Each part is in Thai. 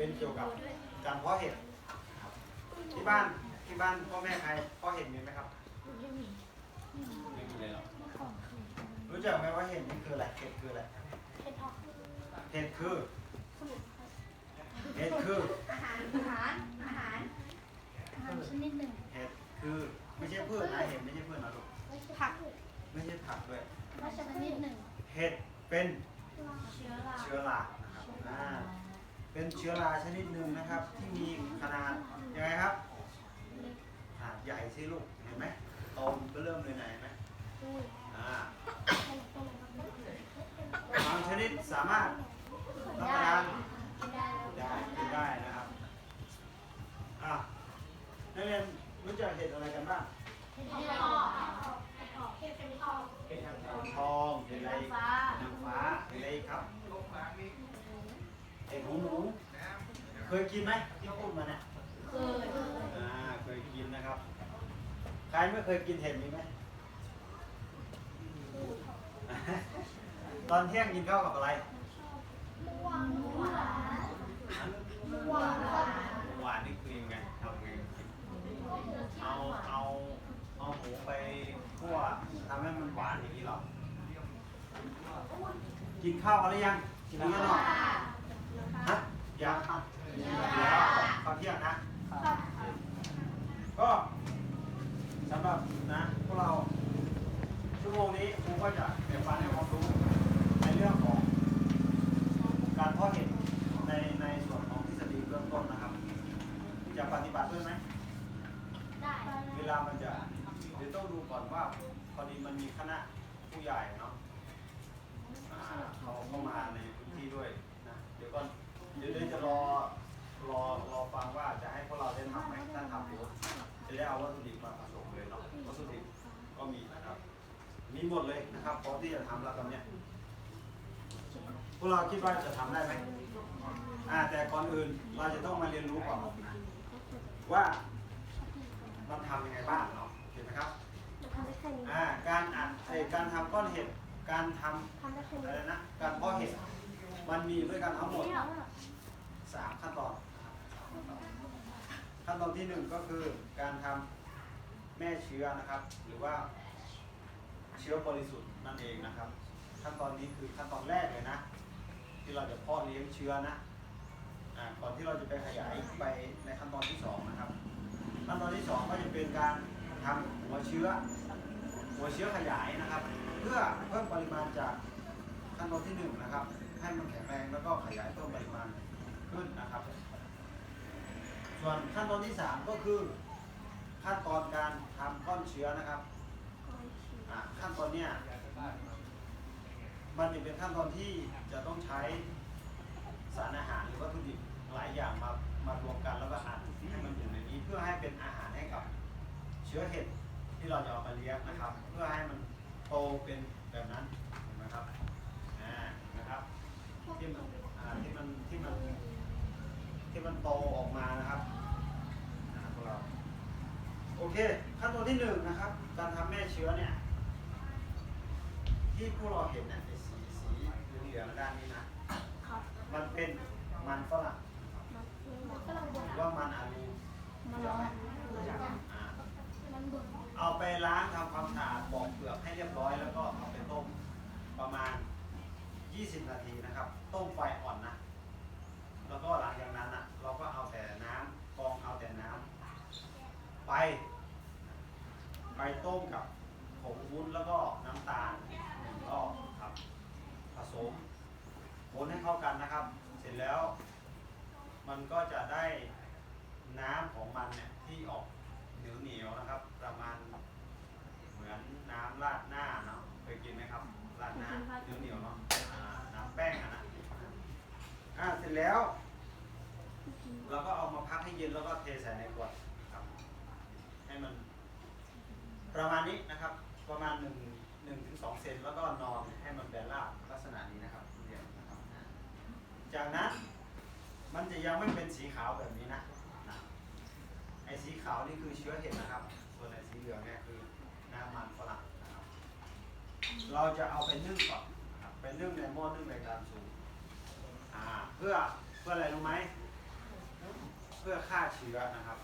เป็นเกี่ยวกับการเพาะเห็ดนะครับที่บ้านที่บ้านพ่อแม่ใครเพาะเห็ดมีไหมครับ ไม่มีไม่มีเลยหรอกของคือรู้จักไหมว่าเห็ดนี่คืออะไรเห็ดคืออะไรเห็ดทอกเห็ดคือสมุนไพรเห็ดคืออาหารอาหารอาหารอาหารชนิดหนึ่งเห็ดคือไม่ใช่พืชนะเห็ดไม่ใช่พืชนะลูกผักไม่ใช่ผักด้วยไม่ใช่ชนิดหนึ่งเห็ดเป็นเชื้อราเชื้อรานะครับอ่า เป็นเชื้อราชนิดหนึ่งนะครับ ที่มีขนาดยังไงครับ ขนาดใหญ่สิลูกเห็นไหมโตมก็เริ่มเลยไหนเห็นไหมอ่าบางชนิดสามารถรับประทานได้ได้กินได้นะครับอะนักเรียนรู้จักเห็ดอะไรกันบ้างเห็ดอกเห็ดทอกเห็ดเป็นทอก เป็นทาง เห็ดทองเห็ดอะไร นางฟ้า นางฟ้าเห็ดอะไรอีกครับ หมูหนูเคยกินไหมที่พูดมาเนี่ยเคยอ่าเคยกินนะครับ ใครไม่เคยกินเห็ดมีไหมตอนเที่ยงกินข้าวกับอะไรหวานหวานหวานหวานนี่คือยังไงทำไงเอาเอาเอาหมูไปคั่วทำให้มันหวานอย่างนี้หรอกินข้าวกันหรือยังกินหรือยังเนาะ ฮะยังแล้วข้าวเที่ยงนะก็สำหรับนะพวกเราชั่วโมงนี้ครูก็จะแบ่งปันให้ความรู้ในเรื่องของการเพาะเห็ดในในส่วนของทฤษฎีเบื้องต้นนะครับ จะปฏิบัติด้วยไหมได้เวลามันจะเดี๋ยวต้องดูก่อนว่าพอดีมันมีคณะผู้ใหญ่เนาะอ่าเขาเข้ามาในพื้นที่ด้วยนะเดี๋ยวก่อน เดี๋ยวเดี๋ยวจะรอรอรอฟังว่าจะให้พวกเราได้ทำไหมถ้าทำเดี๋ยวจะได้เอาวัตถุดิบมาผสมเลยเนาะวัตถุดิบก็มีนะครับ มีหมดเลยนะครับพร้อมที่จะทำแล้วตอนเนี้ยพวกเราคิดว่าจะทำได้ไหมอ่าแต่ก่อนอื่นเราจะต้องมาเรียนรู้ก่อนว่ามันทำยังไงบ้างเนาะเห็นไหมครับทำได้แค่นี้อ่าการอัดไอการทำก้อนเห็ดการทำทำได้แค่อะนี้ไรนะการเพาะเห็ด มันมีด้วยกันทั้งหมดนี่เหรอสามขั้นตอนนะครับขั้นตอนที่หนึ่งก็คือการทำแม่เชื้อนะครับ หรือว่าเชื้อบริสุทธิ์นั่นเองนะครับ ขั้นตอนนี้คือขั้นตอนแรกเลยนะ ที่เราจะเพาะเลี้ยงเชื้อนะอ่าก่อนที่เราจะไปขยายไปในขั้นตอนที่สองนะครับ ขั้นตอนที่สองก็จะเป็นการทำหัวเชื้อ หัวเชื้อขยายนะครับ เพื่อเพิ่มปริมาณจากขั้นตอนที่หนึ่งนะครับ ให้มันแข็งแรงแล้วก็ขยายเพิ่มปริมาณขึ้นนะครับ ส่วนขั้นตอนที่สามก็คือ ขั้นตอนการทำก้อนเชื้อนะครับอ่าขั้นตอนเนี้ยมันจะเป็นขั้นตอนที่จะต้องใช้สารอาหารหรือวัตถุดิบหลายอย่างมามารวมกันแล้วก็อัดให้มันอยู่ในนี้เพื่อให้เป็นอาหารให้กับเชื้อเห็ดที่เราจะเอามาเลี้ยงนะครับ เพื่อให้มันโตเป็นแบบนั้นเห็นไหมครับอ่านะครับ ที่มันอ่าที่มันที่มันที่มันโตออกมานะครับอ่าพวกเราโอเคขั้นตอนที่หนึ่งนะครับ การทำแม่เชื้อเนี่ย ที่พวกเราเห็นเนี่ยไอ้สีสีเหลืองๆด้านนี้นะ ครับมันเป็นมันฝรั่งมันก็ลองบหนรือว่ามันอาลูมันร้อนอ่ามันบนเอาไปล้างทำความสะอาดปอกเปลือกให้เรียบร้อยแล้วก็เอาไปต้มประมาณ 20 นาทีนะครับ ต้มไฟอ่อนนะ แล้วก็หลังจากนั้นอะ เราก็เอาแต่น้ำกรองเอาแต่น้ำไป ไปต้มกับผงวุ้นแล้วก็น้ำตาลหนึ่งรอบครับ ผสมคนให้เข้ากันนะครับ เสร็จแล้ว มันก็จะได้น้ำของมันเนี่ยที่ออกเหนียวเหนียวๆนะครับ ประมาณเหมือนน้ำราดหน้าเนาะเคยกินไหมครับราดหน้าเหนียวเหนียวๆเนาะอ่าน้ำแป้งอะนะ อ่าเสร็จแล้ว เราก็เอามาพักให้เย็นแล้วก็เทใส่ในขวดครับ ให้มัน ประมาณนี้นะครับ ประมาณหนึ่งหนึ่งถึงสองเซนแล้วก็นอนให้มันแบนราบลักษณะนี้นะครับเรียนนะครับ จากนั้นมันจะยังไม่เป็นสีขาวแบบนี้นะนะไอ้สีขาวนี่คือเชื้อเห็ดนะครับ ส่วนไอ้สีเหลืองเนี่ยคือน้ำมันฝรั่งนะครับ เราจะเอาไปนึ่งก่อนนะครับไปนึ่งในหม้อนึ่งในการสูง อ่าเพื่อเพื่ออะไรรู้ไหมเพื่อฆ่าเชื้อนะครับ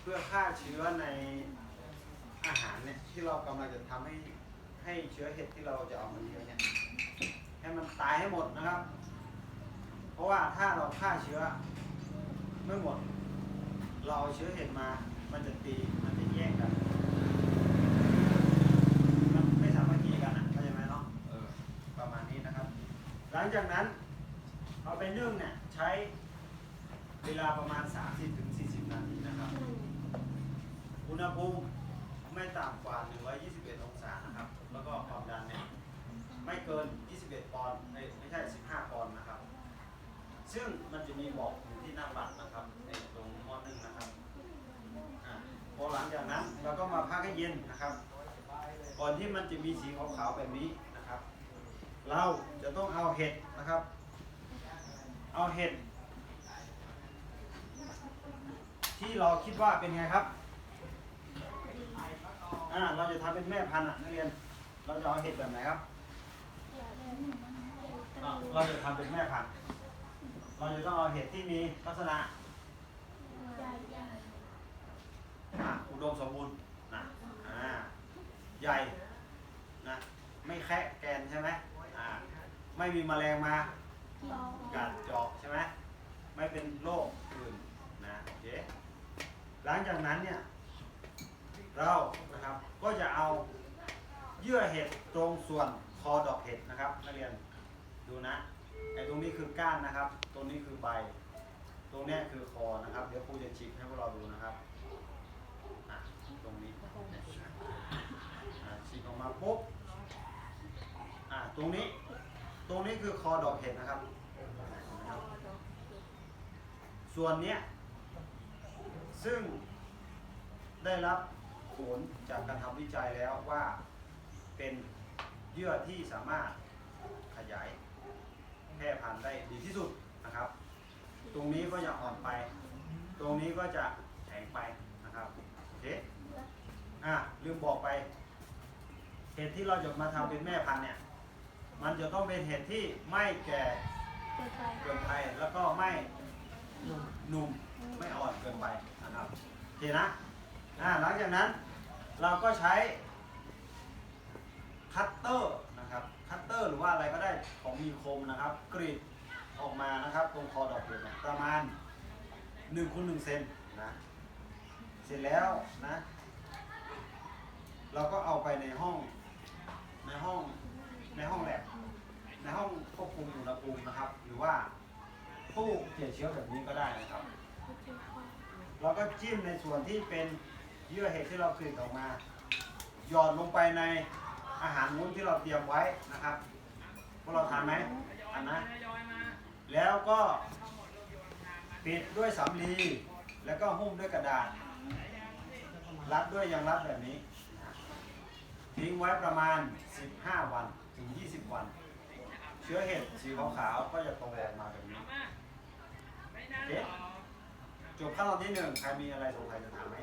เพื่อฆ่าเชื้อในอาหารเนี่ยที่เรากำลังจะทำให้ให้เชื้อเห็ดที่เราจะเอามาเลี้ยงเนี่ยให้มันตายให้หมดนะครับ เพราะว่าถ้าเราฆ่าเชื้อไม่หมด เราเอาเชื้อเห็ดมา มันจะตีมันจะแย่งกัน มันไม่สามัคคีกันอะเข้าใจไหมเนาะเออประมาณนี้นะครับ หลังจากนั้น เอาไปนึ่งเนี่ยใช้เวลาประมาณ 30-40 นาทีนะครับ อุณหภูมิไม่ต่ำกว่า 121 องศานะครับ แล้วก็ความดันเนี่ยไม่เกิน 21 ปอนด์เอ้ยไม่ใช่ 15 ปอนด์นะครับ ซึ่งมันจะมีบอกอยู่ที่หน้าบัตรนะครับในตรงหม้อนึ่งนะครับอะพอหลังจากนั้นเราก็มาพักให้เย็นนะครับ ก่อนที่มันจะมีสีขาวๆแบบนี้นะครับ เราจะต้องเอาเห็ดนะครับ เอาเห็ดที่เราคิดว่าเป็นไงครับ อ่า เราจะทำเป็นแม่พันธุ์อะนักเรียน เราจะเอาเห็ดแบบไหนครับ เราจะทำเป็นแม่พันธุ์ เราจะต้องเอาเห็ดที่มีลักษณะอะอุดมสมบูรณ์นะอ่า ใหญ่ นะ ไม่แคะแกนใช่ไหมอ่า ไม่มีแมลงมา กัดเจาะใช่ไหมไม่เป็นโรคอื่นนะโอเคหลังจากนั้นเนี่ยเรานะครับก็จะเอาเยื่อเห็ดตรงส่วนคอดอกเห็ดนะครับนักเรียนดูนะไอ้ตรงนี้คือก้านนะครับ ตรงนี้คือใบ ตรงนี้คือคอนะครับ เดี๋ยวครูจะฉีกให้พวกเราดูนะครับตรงนี้อะฉีกออกมาปุ๊บตรงนี้ รงนี้คือคอดอกเห็ดนะครับนะครับ ส่วนเนี้ยซึ่งได้รับผลจากการทำวิจัยแล้วว่าเป็นเยื่อที่สามารถขยายแพร่พันธุ์ได้ดีที่สุดนะครับ ตรงนี้ก็จะอ่อนไป ตรงนี้ก็จะแข็งไปนะครับโอเคอะลืมบอกไปเห็ดที่เราจะมาทำเป็นแม่พันธุ์เนี่ย มันจะต้องเป็นเห็ดที่ไม่แก่เกินไปแล้วก็ไม่หนุ่มไม่อ่อนเกินไปนะครับโอเคนะอ่าหลังจากนั้นเราก็ใช้คัตเตอร์นะครับคัตเตอร์หรือว่าอะไรก็ได้ของมีคมนะครับ กรีดออกมานะครับตรงคอดอกเห็ดเนี่ยประมาณ1คูณ1เซนนะเสร็จแล้วนะ เราก็เอาไปในห้องในห้อง ในห้องแลบในห้องควบคุมอุณหภูมินะครับ หรือว่าตู้เก็บเชื้อแบบนี้ก็ได้นะครับ เราก็จิ้มในส่วนที่เป็นเยื่อเห็ดที่เรากรีดออกมาหยอดลงไปในอาหารวุ้นที่เราเตรียมไว้นะครับพวกเราทานไหมทานนะ แล้วก็ปิดด้วยสำลี แล้วก็หุ้มด้วยกระดาษ รัดด้วยยางรัดแบบนี้ ทิ้งไว้ประมาณ 15 วัน ถึง 20 วัน เชื้อเห็ดสีขาวๆก็จะโตออกมาแบบนี้โอเคจบขั้นตอนที่หนึ่งใครมีอะไรสงสัยจะถามไหม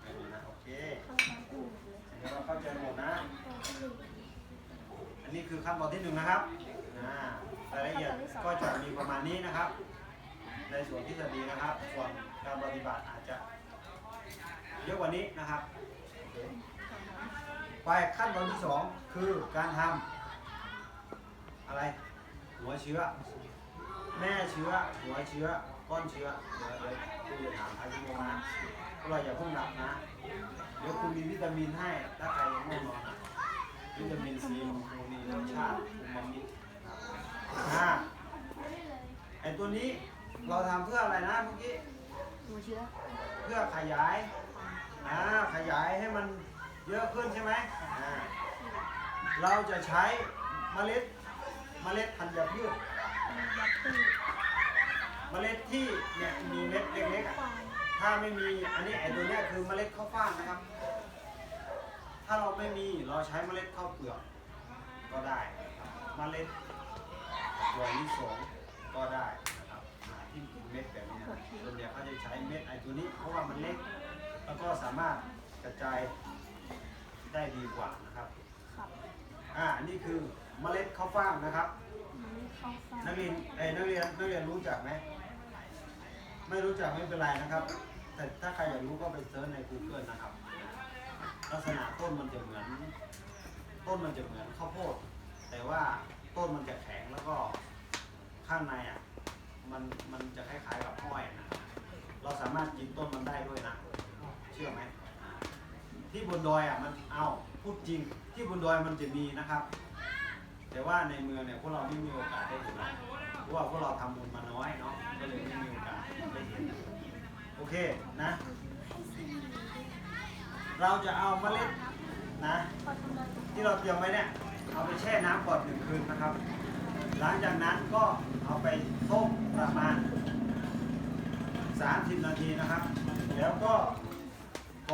ไม่มีนะโอเคเดี๋ยวเราเข้าใจหมดนะ อันนี้คือขั้นตอนที่หนึ่งนะครับอ่ารายละเอียดก็จะมีประมาณนี้นะครับ ในส่วนทฤษฎีนะครับ ส่วนการปฏิบัติอาจจะเยอะกว่านี้นะครับโอเค ไปขั้นตอนที่สองคือการทำอะไร หัวเชื้อ แม่เชื้อ หัวเชื้อ ก้อนเชื้อ เดี๋ยวเดี๋ยวคุณจะถามอายุโมมาพวกเราอย่าเพิ่งหลับนะ เดี๋ยวคุณมีวิตามินให้ ถ้าใครยังง่วงนอนอะวิตามินซีของคุณมีรสชาติอูมามิครับอ่าไอตัวนี้เราทำเพื่ออะไรนะเมื่อกี้ หัวเชื้อ เพื่อขยายอ่าขยายให้มัน เยอะขึ้นใช่ไหมอ่าเราจะใช้เมล็ดเมล็ดธัญพืชเมล็ดที่เนี่ยมีเม็ดเล็กๆอะถ้าไม่มีอันนี้ไอ้ตัวเนี้ยคือเมล็ดข้าวฟ่างนะครับ ถ้าเราไม่มีเราใช้เมล็ดข้าวเปลือกก็ได้นะครับเมล็ดถั่วลิสงก็ได้นะครับอ่าที่เป็นเม็ดแบบนี้นะส่วนใหญ่เขาจะใช้เม็ดไอ้ตัวนี้เพราะว่ามันเล็ก แล้วก็สามารถกระจาย ได้ดีกว่านะครับครับอ่านี่คือเมล็ดข้าวฟ่างนะครับมันเข้าฟันนักเรียนเอ้ยนักเรียนนักเรียนรู้จักไหมเมไม่รู้จักไม่เป็นไรนะครับ แต่ถ้าใครอยากรู้ก็ไปเซิร์ชใน Google นะครับ ลักษณะต้นมันจะเหมือน ต้นมันจะเหมือนข้าวโพด แต่ว่าต้นมันจะแข็งแล้วก็ข้างในอะมันมันจะคล้ายๆกับอ้อยนะครับเราสามารถกินต้นมันได้ด้วยนะ เชื่อไหมอ่า ที่บนดอยอะมันเอาพูดจริงที่บนดอยมันจะมีนะครับ แต่ว่าในเมืองเนี่ยพวกเราไม่มีโอกาสได้เห็นนะเพราะว่าพวกเราทำบุญมาน้อยเนาะก็เลยไม่มีโอกาสได้เห็นโอเคนะ เราจะเอาเมล็ดนะ ที่เราเตรียมไว้เนี่ยเอาไปแช่น้ำก่อนหนึ่งคืนนะครับ หลังจากนั้นก็เอาไปต้มประมาณ 30 นาทีนะครับ แล้วก็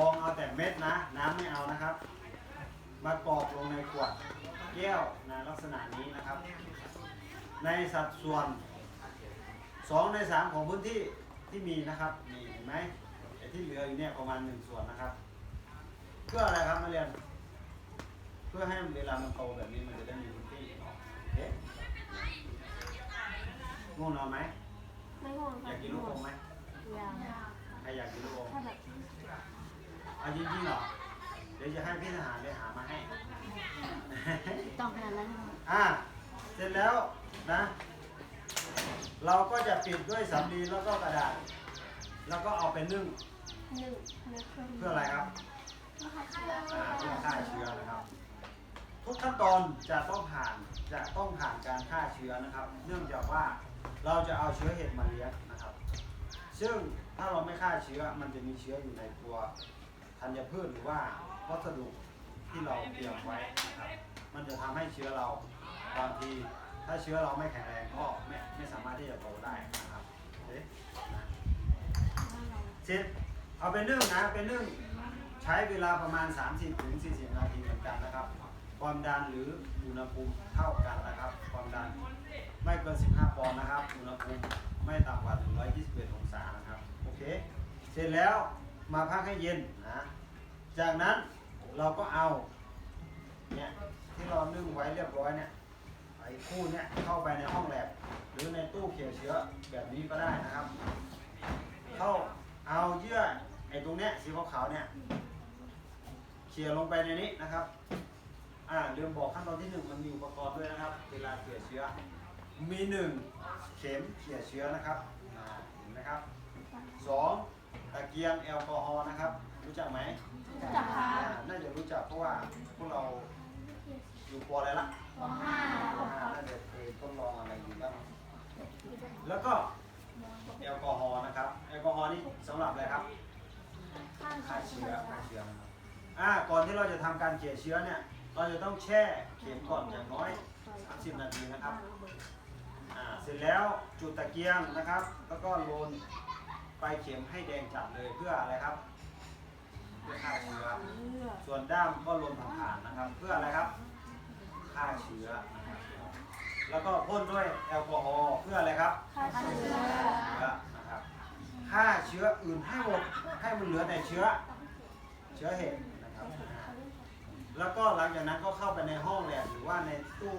องเอาแต่เม็ดนะ น้ำไม่เอานะครับ มากรอกลงในขวดแก้วในลักษณะนี้นะครับ ในสัดส่วน2ใน3ของพื้นที่ที่มีนะครับนี่เห็นไหมไอ้ที่เหลืออยู่เนี่ยประมาณ 1 ส่วนนะครับ เพื่ออะไรครับมาเรียน เพื่อให้เวลามันโตแบบนี้มันจะได้มีพื้นที่เนาะโอเคง่วงนอนไหมไม่ห่วงอยากกินลูกอมไหมอยากใครอยากกินลูกอม ถ้าแบบ เอาจริงๆเหรอ เดี๋ยวจะให้พี่ทหารไปหามาให้ ต้องขนาดนั้นอ่าเสร็จแล้วนะ เราก็จะปิดด้วยสำลีแล้วก็กระดาษ แล้วก็เอาไปนึ่ง หนึ่งนะคเพื่ออะไรครับเพื่ออ่าเพื่อฆ่าเชื้อนะครับ ทุกขั้นตอนจะต้องผ่านจะต้องผ่านการฆ่าเชื้อนะครับ เนื่องจากว่าเราจะเอาเชื้อเห็ดมาเลี้ยงนะครับ ซึ่งถ้าเราไม่ฆ่าเชื้อมันจะมีเชื้ออยู่ในตัว ธัญพืชหรือว่าวัสดุที่เราเตรียมไว้นะครับมันจะทำให้เชื้อเราบางทีถ้าเชื้อเราไม่แข็งแรงก็ไม่ไม่สามารถที่จะโตได้นะครับโอเคนะเสร็จเอาไปนึ่งนะไปนึ่งใช้เวลาประมาณ 30ถึง40 นาทีเหมือนกันนะครับ ความดันหรืออุณหภูมิเท่ากันนะครับ ความดันไม่เกิน 15 ปอนด์นะครับ อุณหภูมิไม่ต่ำกว่า 121 องศานะครับ โอเค เสร็จแล้ว มาพักให้เย็นนะ จากนั้นเราก็เอาเนี่ยที่เรานึ่งไว้เรียบร้อยเนี่ยไอ้คู่เนี่ยเข้าไปในห้องแลบหรือในตู้เขี่ยเชื้อแบบนี้ก็ได้นะครับ เข้าเอาเยื่อไอ้ตรงเนี้ยสีขาวๆเนี่ยเขี่ยลงไปในนี้นะครับอ่าลืมบอกขั้นตอนที่หนึ่งมันมีอุปกรณ์ด้วยนะครับ เวลาเขี่ยเชื้อ มีหนึ่งเข็มเขี่ยเชื้อนะครับอ่าเห็นไหมครับสอง ตะเกียงแอลกอฮอล์นะครับ รู้จักไหมจับขาอ่าน่าจะรู้จักเพราะว่าพวกเราอยู่ปออะไรละหัวห้าปห้าน่าจะเคยทดลองอะไรอยู่บ้างแล้วก็แอลกอฮอล์นะครับ แอลกอฮอล์นี่สำหรับอะไรครับข้างฆ่าเชื้อฆ่าเชื้อนะครับอ่าก่อนที่เราจะทำการเขี่ยเชื้อเนี่ย เราจะต้องแช่เข็มก่อนอย่างน้อย 30 นาทีนะครับ อ่า เสร็จแล้วจุดตะเกียงนะครับ แล้วก็โรน ไปเข็มให้แดงจัดเลยเพื่ออะไรครับ เพื่อฆ่าเชื้อ ส่วนด้ามก็ลนผ่านๆนะครับ เพื่ออะไรครับฆ่าเชื้อนะครับแล้วก็พ่นด้วยแอลกอฮอล์เพื่ออะไรครับข้าเชื้อเชื้อนะครับฆ่าเชื้ออื่นให้หมดให้มันเหลือแต่เชื้อ เชื้อเห็ดนะครับอ่าแล้วก็หลังจากนั้นก็เข้าไปในห้องแลบหรือว่าในตู้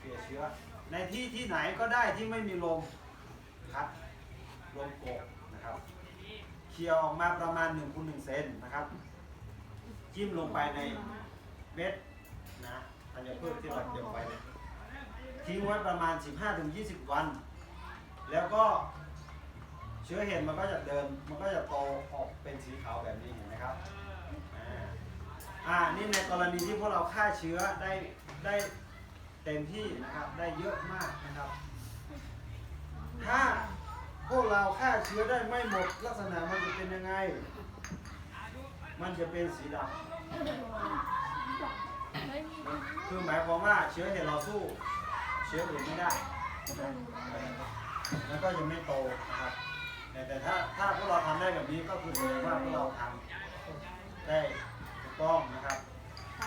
เสียเชื้อ ในที่ที่ไหนก็ได้ที่ไม่มีลมพัดลมโกก นะครับเคี่ยวออกมาประมาณ1คูณ1เซนนะครับ จิ้มลงไปในเม็ดนะธัญพืชที่เราเตรียมไว้เนี่ยทิ้งไว้ประมาณ 15-20 วัน แล้วก็เชื้อเห็ดมันก็จะเดินมันก็จะโตออกเป็นสีขาวแบบนี้เห็นไหมครับอ่านี่ในกรณีที่พวกเราฆ่าเชื้อได้ได้เต็มที่นะครับ ได้เยอะมากนะครับ ถ้า พวกเราฆ่าเชื้อได้ไม่หมดลักษณะมันจะเป็นยังไง มันจะเป็นสีดำคือหมายความว่าเชื้อเห็ดเราสู้ เชื้ออื่นไม่ได้ แล้วก็ยังไม่โตนะครับ แต่แต่ถ้าถ้าพวกเราทำได้แบบนี้ก็คือแสดงว่าพวกเราทำได้ถูกต้องนะครับ